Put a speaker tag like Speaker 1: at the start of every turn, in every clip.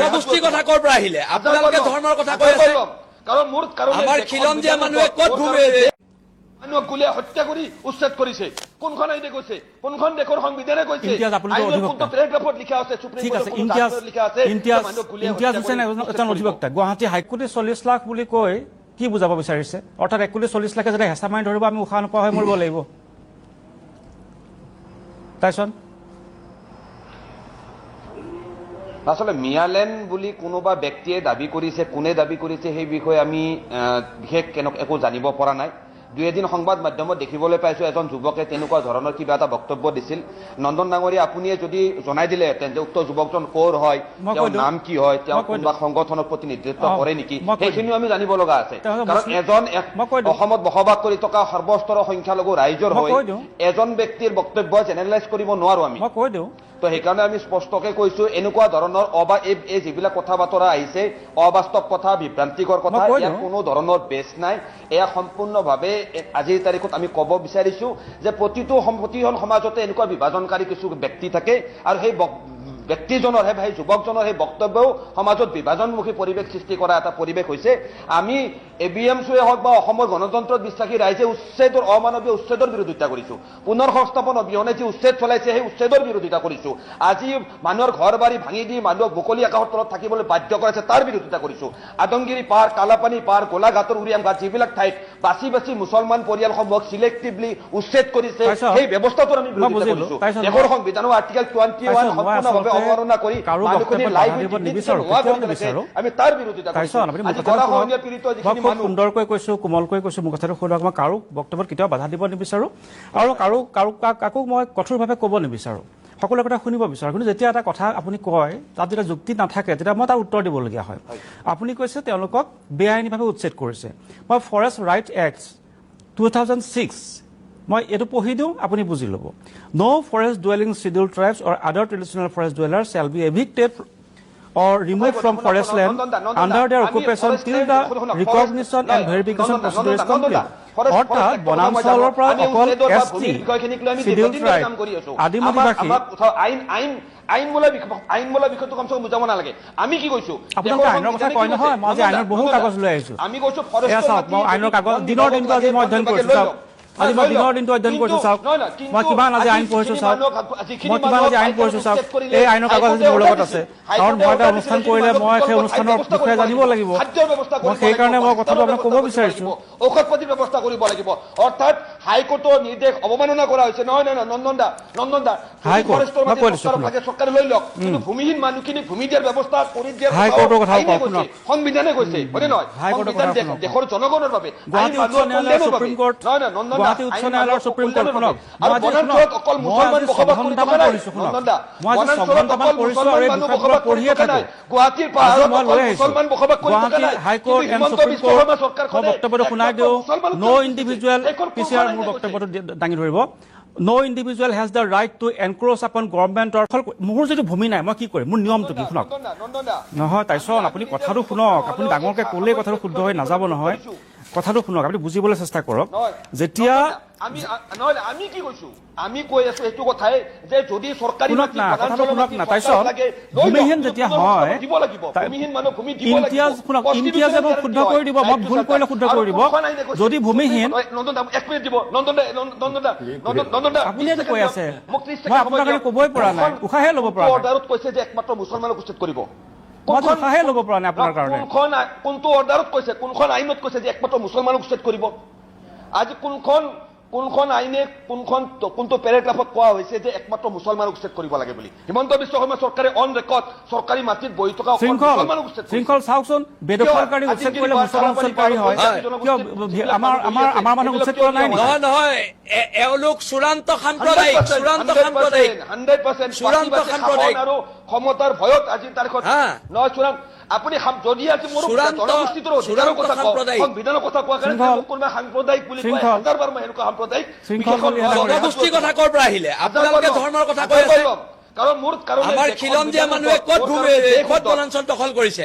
Speaker 1: জনগোষ্ঠীৰ কথা কৰ পৰা আহিলে? আপোনালোকে ধৰ্মৰ কথা আছে?
Speaker 2: কাৰণ মোৰ
Speaker 1: আমাৰ খিলঞ্জীয়া মানুহে ক'ত
Speaker 2: ঘূৰি মানুহক
Speaker 3: গুলীয়া গুৱাহাটী হাইকোৰ্টে চল্লিশ লাখ বুলি কয় কি বুজাব বিচাৰিছে? অৰ্থাৎ এক কোটি চল্লিছ লাখে যদি হেঁচা মাৰি ধৰিব আমি উশাহ নোপোৱা হৈ মৰিব লাগিব। তাৰপিছত
Speaker 2: আচলতে মিয়ালেণ্ড বুলি কোনোবা ব্যক্তিয়ে দাবী কৰিছে কোনে দাবী কৰিছে সেই বিষয়ে আমি বিশেষ একো জানিব পৰা নাই। দুই এদিন সংবাদ মাধ্যমত দেখিবলৈ পাইছো এজন যুৱকে তেনেকুৱা ধৰণৰ কিবা এটা বক্তব্য দিছিল নন্দন ডাঙৰীয়া আপুনিয়ে যদি জনাই দিলেহেঁতেন যে উক্ত যুৱকজন ক'ৰ হয় তেওঁৰ। নাম কি হয় তেওঁ কোনোবা। সংগঠনৰ প্ৰতিনিধিত্ব কৰে নেকি। সেইখিনিও আমি জানিব লগা আছে কাৰণ এজন। অসমত বসবাস কৰি থকা সৰ্বস্তৰৰ সংখ্যালঘু ৰাইজৰ হৈ। এজন ব্যক্তিৰ বক্তব্য জেনেৰেলাইজ কৰিব নোৱাৰো আমি
Speaker 3: মই কৈ দিওঁ
Speaker 2: তো সেইকাৰণে আমি স্পষ্টকে কৈছো এনেকুৱা ধৰণৰ অবা এই এই যিবিলাক কথা বতৰা আহিছে অবাস্তৱ কথা বিভ্ৰান্তিকৰ কথা ইয়াৰ। কোনো ধৰণৰ বেছ নাই এয়া সম্পূৰ্ণভাৱে আজিৰ তাৰিখত আমি ক'ব বিচাৰিছো যে প্ৰতিটো প্ৰতিখন সমাজতে এনেকুৱা বিভাজনকাৰী কিছু ব্যক্তি থাকে আৰু সেই ব্যক্তিজনৰ সেই যুৱকজনৰ সেই বক্তব্যও সমাজত বিভাজনমুখী পৰিৱেশ সৃষ্টি কৰা এটা পৰিৱেশ হৈছে। আমি এ বি এম চুৱে হওক বা অসমৰ গণতন্ত্ৰত বিশ্বাসী ৰাইজে উচ্ছেদৰ অমানৱীয় উচ্ছেদৰ বিৰোধিতা কৰিছো। পুনৰ সংস্থাপন অবিহনে যি উচ্ছেদ চলাইছে সেই উচ্ছেদৰ বিৰোধিতা কৰিছো। আজি মানুহৰ ঘৰ বাৰী ভাঙি দি মানুহক মুকলি আকাশৰ তলত থাকিবলৈ বাধ্য কৰাইছে তাৰ বিৰোধিতা কৰিছো। আদমগিৰি পাৰ কালাপানী পাৰ গোলাঘাটৰ উৰিয়াম ঘাট যিবিলাক ঠাইত বাছি বাছি মুছলমান পৰিয়ালসমূহক চিলেক্টিভলি উচ্ছেদ কৰিছে সেই ব্যৱস্থাটোৰ আমি বিৰোধিতা। কৰিছো। দেশৰ সংবিধানৰ আৰ্টিকেল টুৱেণ্টি ওৱান সম্পূৰ্ণভাৱে অৱমাননা কৰি মানুহখিনি লাইভ। আমি তাৰ বিৰোধিতা কৰিছো।
Speaker 3: সুন্দৰকৈ কৈছো কোমলকৈ কৈছো মোৰ কথাটো শুনক। মই কাৰো বক্তব্যত কেতিয়াও বাধা দিব নিবিচাৰো। আৰু কাৰো কাৰো কাকো মই কঠোৰভাৱে ক'ব নিবিচাৰো। সকলো কথা শুনিব বিচাৰো কিন্তু যেতিয়া এটা কথা আপুনি কয় তাত যেতিয়া যুক্তি নাথাকে তেতিয়া মই তাৰ উত্তৰ দিবলগীয়া হয়। আপুনি কৈছে তেওঁলোকক বেআইনীভাৱে উচ্ছেদ কৰিছে। মই forest right act two thousand six মই এইটো পঢ়ি দিওঁ আপুনি বুজি ল'ব। No' forest dwelling schedule tribes or other traditional forest dweller shall be evicted or removed from forest land under their occupation till the recognition and verification procedure is complete. অৰ্থাৎ বনাঞ্চলৰ পৰা অকল এছ টি চিডিউল ট্ৰাইব আদিবাসী
Speaker 2: আইন আইন আইন বোলা বিষয় আইন বোলা বিষয়টো কমচে কম বুজাব নালাগে। আমি কি কৈছো?
Speaker 3: আপোনালোকে আইনৰ কথা কয় নহয়, মই আজি আইনৰ বহু কাগজ লৈ আহিছো।
Speaker 2: আমি কৈছো
Speaker 3: এয়া চাওক মই আইনৰ কাগজ দিনৰ দিনটো আজি মই অধ্যয়ন কৰিছো আজি মই দিনৰ দিনটো অধ্যয়ন কৰিছো চাওক মই কিমান আজি আইন পঢ়িছো চাওক মই কিমান আজি আইন পঢ়িছো চাওক এই আইনৰ কাগজ আজি মোৰ লগত আছে কাৰণ মই এটা অনুষ্ঠান কৰিলে মই সেই অনুষ্ঠানৰ বিষয়ে জানিব লাগিব মই সেইকাৰণে মই কথাটো আপোনাক ক'ব বিচাৰিছো
Speaker 2: ঔষধ পাতিৰ ব্যৱস্থা কৰিব লাগিব অৰ্থাৎ হাইকোৰ্টৰ নিৰ্দেশ অৱমাননা কৰা হৈছে নহয় নহয় নহয়, নন্দন দা নন্দন দা
Speaker 3: হাইকোৰ্ট,
Speaker 2: ফৰেষ্টৰ
Speaker 3: মই
Speaker 2: মাটি
Speaker 3: কৈ দিছো
Speaker 2: চৰকাৰক
Speaker 3: শুনক।
Speaker 2: লাগে চৰকাৰে লৈ লওক। কিন্তু ভূমিহীন মানুহখিনিক ভূমি দিয়াৰ ব্যৱস্থা কৰি দিয়াৰ
Speaker 3: শুনক।
Speaker 2: সংবিধানে কৈছে হয়নে নহয়? সংবিধান। দেশৰ জনগণৰ বাবে বনাঞ্চলত অকল মুছলমান বসবাস কৰি থকা নাই। নন্দন দা, বনাঞ্চলত অকল মুছলমান মানুহ বসবাস কৰি থকা গুৱাহাটীৰ পাহাৰত অকল
Speaker 3: আহিছো।
Speaker 2: মুছলমান বসবাস কৰি থকা নাই।
Speaker 3: হাইকোৰ্ট
Speaker 2: হিমন্ত বিশ্ব শৰ্মা চৰকাৰখনে মুছলমান
Speaker 3: ইণ্ডিভিজুৱেল মোৰ বক্তব্যটো দাঙি ধৰিব। No' individual has the right to encroach upon গভৰ্ণমেণ্টৰ মোৰ যদি ভূমি নাই মই কি কৰিম? মোৰ নিয়মটো কি? শুনক। নহয় তাৰপিছত আপুনি কথাটো শুনক। আপুনি ডাঙৰকৈ ক'লেই কথাটো শুদ্ধ হৈ নাযাব নহয়। কথাটো শুনক আপুনি বুজিবলৈ চেষ্টা কৰক যেতিয়া
Speaker 2: আমি কি কৈছো আমি কৈ আছো কথাই যে যদি চৰকাৰী
Speaker 3: ভূমিহীন হয়, ইমতিয়াজ মোক শুদ্ধ কৰি দিব, মই ভুল। কৰিলে শুদ্ধ কৰি দিব। যদি ভূমিহীন-
Speaker 2: এক মিনিট দিব
Speaker 3: আপুনি এইটো কৈ আছে। মই। ক'বই পৰা নাই, উশাহে ল'ব পৰা।
Speaker 2: অৰ্ডাৰত কৈছে যে একমাত্ৰ মুছলমানক উচ্ছেদ কৰিব
Speaker 3: মই আজি ল'ব পৰা নাই আপোনাৰ কাৰণে।
Speaker 2: কোনখন কোনটো অৰ্ডাৰত কৈছে কোনখন আইনত কৈছে যে একমাত্ৰ মুছলমানক উচ্ছেদ কৰিব? আজি কোনখন কোনখন আইনে কোনখন কোনটো পেৰেগ্ৰাফত কোৱা হৈছে যে একমাত্ৰ মুছলমানক উচ্ছেদ কৰিব লাগে বুলি? হিমন্ত বিশ্ব শৰ্মা চৰকাৰে অন ৰেকৰ্ড চৰকাৰী মাটিত বহি থকা
Speaker 3: শৃংখল
Speaker 2: উচ্ছেদ
Speaker 3: চাওকচোন বেদখলকাৰী উচ্ছেদ কৰিলে মুছলমান
Speaker 2: পাৰ-
Speaker 3: উচ্ছেদকাৰী হয়। আমাৰ আমাৰ আমাৰ মানুহ উচ্ছেদ কৰা নাই
Speaker 1: নহয়। এওঁলোক চূড়ান্ত সাম্প্ৰদায়িক চূড়ান্ত সাম্প্ৰদায়িক চূড়ান্ত
Speaker 2: বাছি বাছি
Speaker 1: সাম্প্ৰদায়িক।
Speaker 2: আৰু ক্ষমতাৰ ভয়ত আজিৰ তাৰিখত
Speaker 1: হা।
Speaker 2: নহয় চূড়ান্ত আপুনি যদি আজি মোৰ জনগোষ্ঠীটোৰ অধিকাৰৰ কথা কওঁ
Speaker 1: সাম্প্ৰদায়িক।
Speaker 2: সংবিধানৰ কথা কোৱা কাৰণে মোক কোনোবা সাম্প্ৰদায়িক বুলি কয় মই এনেকুৱা সাম্প্ৰদায়িক
Speaker 1: জনগোষ্ঠীৰ কথা ক'ৰ পৰা আহিলে? আপোনালোকে ধৰ্মৰ কথা কৈ আছে।
Speaker 2: কাৰণ মোৰ কাৰণ
Speaker 1: আমাৰ খিলঞ্জীয়া মানুহে ক'ত ভূমি ক'ত বনাঞ্চল দখল কৰিছে?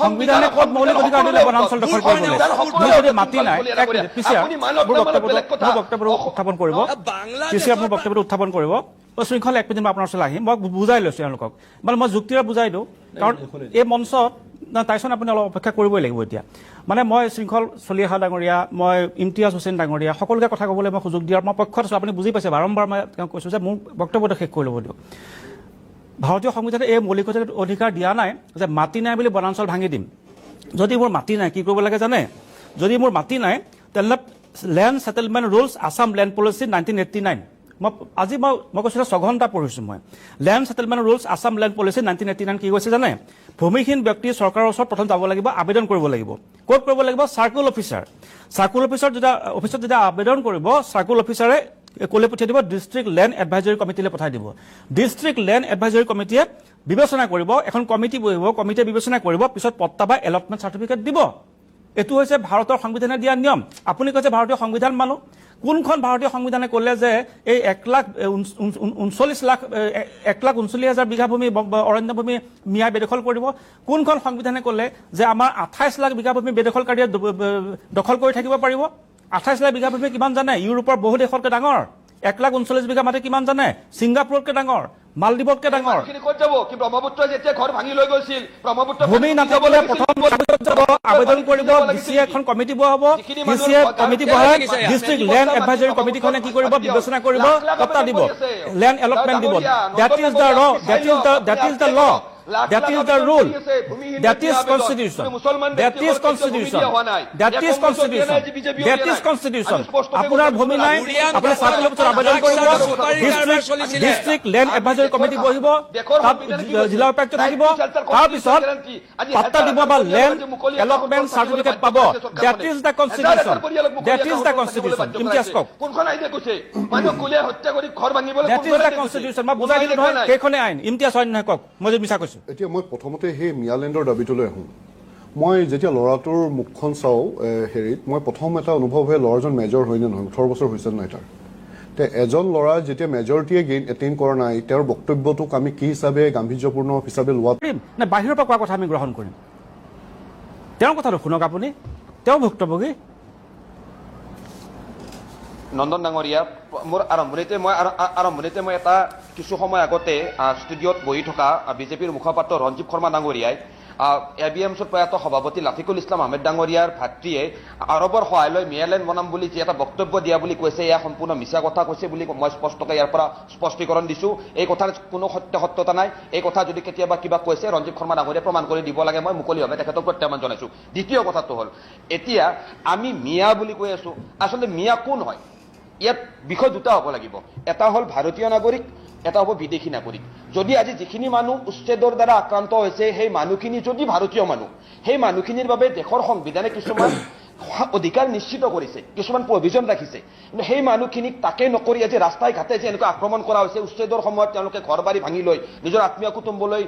Speaker 2: সংবিধানে
Speaker 3: ক'ত মৌলিক অধিকাৰ দিলে বনাঞ্চল দখল কৰিবলৈ মোৰ যদি নাই এক মিনিট, মোৰ বক্তব্যটো। মোৰ বক্তব্যটো উত্থাপন কৰিব মোৰ বক্তব্যটো উত্থাপন কৰিব শৃংখল এক মিনিট মই আপোনাৰ ওচৰলৈ আহিম মই বুজাই লৈছোঁ এওঁলোকক মানে মই যুক্তিৰে বুজাই দিওঁ কাৰণ এই মঞ্চত তাইচোন আপুনি অলপ অপেক্ষা কৰিবই লাগিব এতিয়া মানে মই শৃংখল চলি অহা ডাঙৰীয়া মই ইমতিয়াজ হুছেইন ডাঙৰীয়া সকলোকে কথা ক'বলৈ মই সুযোগ দিয়াৰ মই পক্ষত আছোঁ আপুনি বুজি পাইছে বাৰম্বাৰ মই তেওঁক কৈছোঁ যে মোৰ বক্তব্যটো শেষ কৰি ল'ব দিয়ক ভাৰতীয় সংবিধানে এই মৌলিক অধিকাৰ দিয়া নাই যে মাটি নাই বুলি বনাঞ্চল ভাঙি দিম। যদি মোৰ মাটি নাই, কি কৰিব লাগে জানে? যদি মোৰ মাটি নাই তেনেহ'লে land settlement rules Assam land policy nineteen eighty nine মই আজি মই মই কৈছিলোঁ ছঘণ্টা পঢ়িছোঁ মই। Land settlement rules Assam land policy nineteen eighty nine কি কৈছে জানে? ভূমিহীন ব্যক্তি চৰকাৰৰ ওচৰত প্ৰথম যাব লাগিব, আবেদন কৰিব লাগিব। ক'ত কৰিব লাগিব? চাৰ্কুল অফিচাৰ চাৰ্কুল অফিচত যেতিয়া অফিচত যেতিয়া আবেদন কৰিব চাৰ্কুল অফিচাৰে ক'লে পঠিয়াই দিব ডিষ্ট্ৰিক্ট লেণ্ড এডভাইজৰী কমিটিলৈ পঠাই দিব। ডিষ্ট্ৰিক্ট লেণ্ড এডভাইজৰী কমিটিয়ে বিবেচনা কৰিব এখন কমিটি বহিব কমিটিয়ে বিবেচনা কৰিব পিছত পট্টা বা এলটমেণ্ট চাৰ্টিফিকেট দিব। এইটো হৈছে ভাৰতৰ সংবিধানে দিয়া নিয়ম। আপুনি কৈছে ভাৰতীয় সংবিধান মানো। কোনখন ভাৰতীয় সংবিধানে ক'লে যে এই এক লাখ ঊনচল্লিছ লাখ এক লাখ ঊনচল্লিছ হাজাৰ বিঘা ভূমি অৰণ্য ভূমি মিয়াই বেদখল কৰিব। কোনখন সংবিধানে ক'লে যে আমাৰ আঠাইছ লাখ বিঘা ভূমি বেদখলকাৰীয়ে দখল কৰি থাকিব পাৰিব? আঠাইছ লাখ বিঘা ভূমি কিমান জানে? ইউৰোপৰ বহু দেশতকৈ ডাঙৰ। এক লাখ ঊনচল্লিছ বিঘা মাটি কিমান জানে? ছিংগাপুৰতকৈ ডাঙৰ। মালদ্বীপতকৈ ডাঙৰ। ভূমি নাথাকিলে প্ৰথম আবেদন কৰিব ডিচিয়ে এখন কমিটি বহাব ডিচিয়ে কমিটি বহাই ডিষ্ট্ৰিক্ট লেণ্ড এডভাইজৰী কমিটিখনে কি কৰিব বিবেচনা কৰিব পট্টা দিব। লেণ্ড এলটমেণ্ট দিব। That is the that is the that is the law That is the rule. That is constitution. That is constitution. That is constitution. That is constitution. আপনার ভূমি নাই আপনার সাত বছর আবেদন কৰিব ডিস্ট্রিক্ট ল্যান্ড এডভাইজরি কমিটি বহিব জিলা উপায়ুক্ত থাকিব তাৰপিছত পাত্তা দিব বা লেণ্ড এলটমেণ্ট চাৰ্টিফিকেট পাব। That is the constitution that is the constitution Imtiaz কওক
Speaker 2: কোনখন আইনে কৈছে মানুহ কোলে হত্যা কৰি ঘৰ ভাঙিবলৈ
Speaker 3: ডেট ইজ দ্য কনষ্টিটিউশ্যন মই বুজাই দিলো নহয় কেইখনে আইন ইমতিয়াজ হয় নহয় কওক মই যে মিছা কৈছো
Speaker 4: এতিয়া মই প্ৰথমতে সেই মিয়ালেণ্ডৰ দাবীটোলৈ আহোঁ। মই যেতিয়া ল'ৰাটোৰ মুখখন চাওঁ হেৰিত মই প্ৰথম এটা অনুভৱ হয় ল'ৰাজন মেজৰ হয়নে নহয় ওঠৰ বছৰ হৈছে নাই তাৰ। তে এজন ল'ৰা যেতিয়া মেজৰিটিয়ে গেইন এটেইন কৰা নাই তেওঁৰ বক্তব্যটোক আমি কি হিচাপে গাম্ভীৰ্যপূৰ্ণ হিচাপে লোৱা
Speaker 3: কৰিম নে বাহিৰৰ পৰা কোৱা কথা আমি গ্ৰহণ কৰিম। তেওঁৰ কথাটো শুনক আপুনি। তেওঁ ভুক্তভোগী।
Speaker 2: নন্দন ডাঙৰীয়া মোৰ আৰম্ভণিতে মই আ- আৰম্ভণিতে মই এটা কিছু সময় আগতে ষ্টুডিঅ'ত বহি থকা বিজেপিৰ মুখপাত্ৰ ৰঞ্জীৱ শৰ্মা ডাঙৰীয়াই এ বি এম চিৰ প্ৰয়াত সভাপতি লাফিকুল ইছলাম আহমেদ ডাঙৰীয়াৰ ভাতৃয়ে আৰৱৰ সহায় লৈ মিয়ালেণ্ড বনাম বুলি যি এটা বক্তব্য দিয়া বুলি কৈছে এয়া সম্পূৰ্ণ মিছা কথা কৈছে বুলি মই স্পষ্টকৈ ইয়াৰ পৰা স্পষ্টীকৰণ দিছোঁ। এই কথাৰ কোনো সত্য সত্যতা নাই। এই কথা যদি কেতিয়াবা কিবা কৈছে ৰঞ্জীৱ শৰ্মা ডাঙৰীয়াই প্ৰমাণ কৰি দিব লাগে। মই মুকলিভাৱে তেখেতক প্ৰত্যাহ্বান জনাইছোঁ। দ্বিতীয় কথাটো হ'ল এতিয়া আমি মিয়া বুলি কৈ আছোঁ। আচলতে মিয়া কোন হয়? ইয়াত বিষয় দুটা হ'ব লাগিব। এটা হ'ল ভাৰতীয় নাগৰিক এটা হ'ব বিদেশী নাগৰিক। যদি আজি যিখিনি মানুহ উচ্ছেদৰ দ্বাৰা আক্ৰান্ত হৈছে সেই মানুহখিনি যদি ভাৰতীয় মানুহ সেই মানুহখিনিৰ বাবে দেশৰ সংবিধানে কিছুমান অধিকাৰ নিশ্চিত কৰিছে। কিছুমান প্ৰভিজন ৰাখিছে। কিন্তু সেই মানুহখিনিক তাকে নকৰি আজি ৰাস্তাই ঘাটে যে এনেকুৱা আক্ৰমণ কৰা হৈছে, উচ্ছেদৰ সময়ত তেওঁলোকে ঘৰ বাৰী ভাঙি লৈ, নিজৰ আত্মীয় কুটুম্বলৈ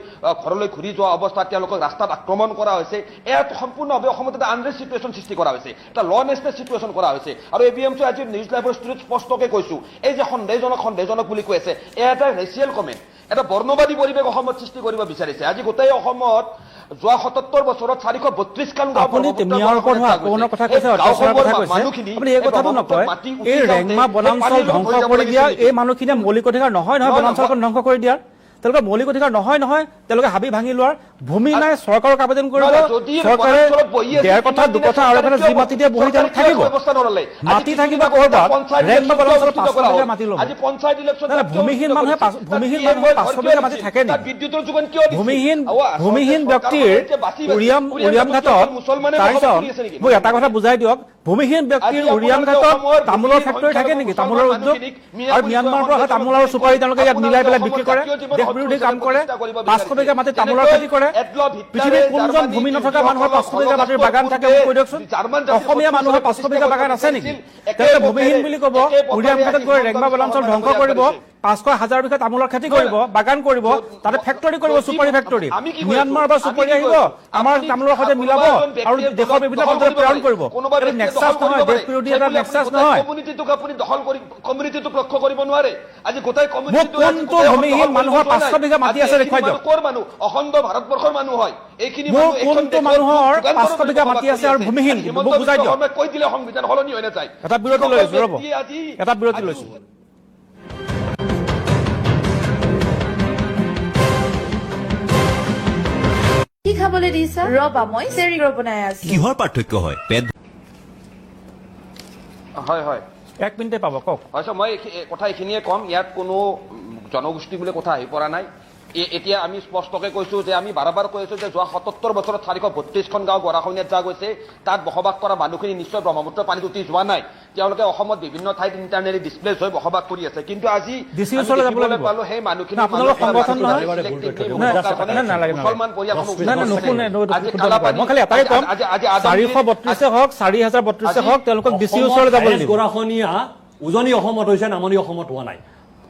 Speaker 2: ঘৰলৈ ঘূৰি যোৱা অৱস্থাত তেওঁলোকক ৰাস্তাত আক্ৰমণ কৰা হৈছে। এয়াত সম্পূৰ্ণভাৱে অসমত এটা আনৰেষ্ট চিটুৱেশ্যন সৃষ্টি কৰা হৈছে। এটা ল নেচনেছ চিটুৱেশ্যন কৰা হৈছে। আৰু এ বি এম চি আজি নিউজ লাইভৰ ষ্টুডিঅ'ত স্পষ্টকৈ কৈছো, এই যে সন্দেহজনক সন্দেহজনক বুলি কৈ আছে এয়া এটা ৰেচিয়েল কমেণ্ট এটা বৰ্ণবাদী পৰিৱেশ অসমত সৃষ্টি কৰিব বিচাৰিছে। আজি গোটেই অসমত যোৱা সত্তৰ বছৰত চাৰিশ
Speaker 3: আপুনি মিয়াৰ ওপৰত কথা কৈছে
Speaker 2: এই
Speaker 3: অত্যাচাৰৰ কথা
Speaker 2: গাঁওসমূহৰ
Speaker 3: কৈছে।
Speaker 2: মানুহখিনি
Speaker 3: আপুনি এই
Speaker 2: এই
Speaker 3: কথাটো
Speaker 2: ব্ৰহ্মপুত্ৰৰ
Speaker 3: নকয়।
Speaker 2: মাটি উঠি
Speaker 3: এই
Speaker 2: যাওঁতে
Speaker 3: ৰেংমা
Speaker 2: এই
Speaker 3: বনাঞ্চল
Speaker 2: পানীৰ লগত
Speaker 3: ধ্বংস
Speaker 2: হৈ যাব
Speaker 3: কৰি দিয়া
Speaker 2: লাগিছিল
Speaker 3: এই মানুহখিনিয়ে মৌলিক অধিকাৰ নহয় নহয়
Speaker 2: নহয়,
Speaker 3: বনাঞ্চলখন ধ্বংস কৰি দিয়াৰ। তেওঁলোকৰ মৌলিক অধিকাৰ নহয় নহয় তেওঁলোকে হাবি ভাঙি লোৱাৰ ভূমি নাই চৰকাৰক আবেদন কৰিব চৰকাৰে দিয়াৰ কথা দুকথা আৰু এফালে যি মাটি দিয়ে বহি থাকিব। মাটি থাকিব ক'ৰবাত
Speaker 2: ৰেণ্ট
Speaker 3: বা
Speaker 2: বালাঞ্চৰ
Speaker 3: পাঁচশো মাটি ল'ব। ভূমিহীন মানুহে ভূমিহীন মানুহে পাঁচশো মাটি থাকে নেকি ভূমিহীন ভূমিহীন ব্যক্তিৰ উৰিয়াম
Speaker 2: উৰিয়াম ঘাটত
Speaker 3: চাৰিজন মোক এটা কথা বুজাই দিয়ক। ভূমিহীন ব্যক্তিৰ উৰিয়াম ঘাটত তামোলৰ ফেক্টৰী থাকে নেকি? তামোলৰ উদ্যোগ আৰু ম্যানমাৰৰ পৰা তামোল আৰু চুপাৰী তেওঁলোকে ইয়াত মিলাই পেলাই বিক্ৰী কৰে। দেশ বিৰোধী কাম কৰে পাঁচশো টকীয়া মাটি তামোলৰ খেতি কৰে
Speaker 2: এডলফ
Speaker 3: কোনজন ভূমি নথকা মানুহৰ পাঁচশো বিঘা মাটিৰ বাগান থাকে মোক কৈ দিয়কচোন? অসমীয়া মানুহৰ পাঁচশো বিঘা বাগান আছে নেকি? তেওঁলোকে ভূমিহীন বুলি ক'ব উৰিয়ামঘাটত গৈ ৰেংমা বনাঞ্চল ধ্বংস কৰিব। পাঁচশো হাজাৰ বিঘাত তামোলৰ খেতি কৰিব বাগান কৰিব তাতে ফেক্টৰী কৰিব চুপাৰী ফেক্টৰী ম্যানমাৰ পৰা চুপাৰী আহিব আমাৰ তামোলৰ সৈতে মিলাব আৰু দেশৰ বিভিন্ন প্ৰান্তলৈ প্ৰেৰণ
Speaker 2: কৰিব।
Speaker 3: নেক্সাছ নহয় দেশ বিৰোধী এটা নেক্সাছ নহয়। কোনটো ভূমিহীন মানুহৰ পাঁচশো বিঘা মাটি আছে দেখুৱাই দিয়ক।
Speaker 2: মানুহ অখণ্ড ভাৰতবৰ্ষৰ মানুহ হয়। এইখিনি
Speaker 3: কোনটো মানুহৰ পাঁচশো বিঘা মাটি আছে আৰু ভূমিহীন? বুজাই দিয়ক।
Speaker 2: কৈ দিলে সংবিধান সলনি হৈ নাযায়
Speaker 3: এটা বিৰতি লৈছো ৰ'ব। এটা বিৰতি লৈছো।
Speaker 5: খাবলৈ দিছা। ৰবা মই চেৰিৰ বনাই আছো।
Speaker 6: কিহৰ পাৰ্থক্য হয়? পেট
Speaker 2: হয় হয়।
Speaker 3: এক মিনিটে পাব কওক।
Speaker 2: হয় ছাৰ, মই কথা এইখিনিয়ে ক'ম। ইয়াত কোনো জনগোষ্ঠী বুলি কথা আহি পৰা নাই। এতিয়া আমি স্পষ্টকে কৈছো যে আমি বাৰবাৰ কৈ আছোঁ যে যোৱা সতত্তৰ বছৰত চাৰিশ বত্ৰিছখন গাঁও গৰাখহনীয়াত যোৱা গৈছে তাত বসবাস কৰা মানুহখিনি নিশ্চয় ব্ৰহ্মপুত্ৰ পানীত উঠি যোৱা নাই। তেওঁলোকে অসমত বিভিন্ন ঠাইত ইণ্টাৰনেলি ডিছপ্লেচ হৈ বসবাস কৰি আছে। কিন্তু আজি পালো সেই মানুহখিনি মুছলমান পৰিয়াল
Speaker 7: গৰাখনীয়া উজনি অসমত হৈছে নামনি অসমত হোৱা নাই?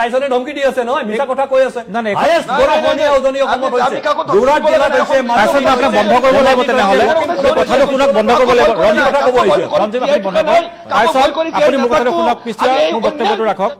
Speaker 7: এই টাইচনে ধমকি দি আছে নহয়? মিছা কথা কৈ আছে। গৰাখহনীয়া
Speaker 2: নাই,
Speaker 7: উজনি অসমত হৈছে। যোৰহাট জিলাত হৈছে
Speaker 3: আপোনাক
Speaker 7: হৈছে,
Speaker 3: বন্ধ কৰিব লাগিব তেনেহ'লে। কথাটো শুনক বন্ধ কৰিব লাগিব। ৰঞ্জিত
Speaker 7: কথা ক'ব আহিছে
Speaker 3: ৰঞ্জিত আপুনি বন্ধ কৰক টাইচন আপুনি মোৰ কথাটো শুনক পিছে মোৰ বক্তব্যটো ৰাখক।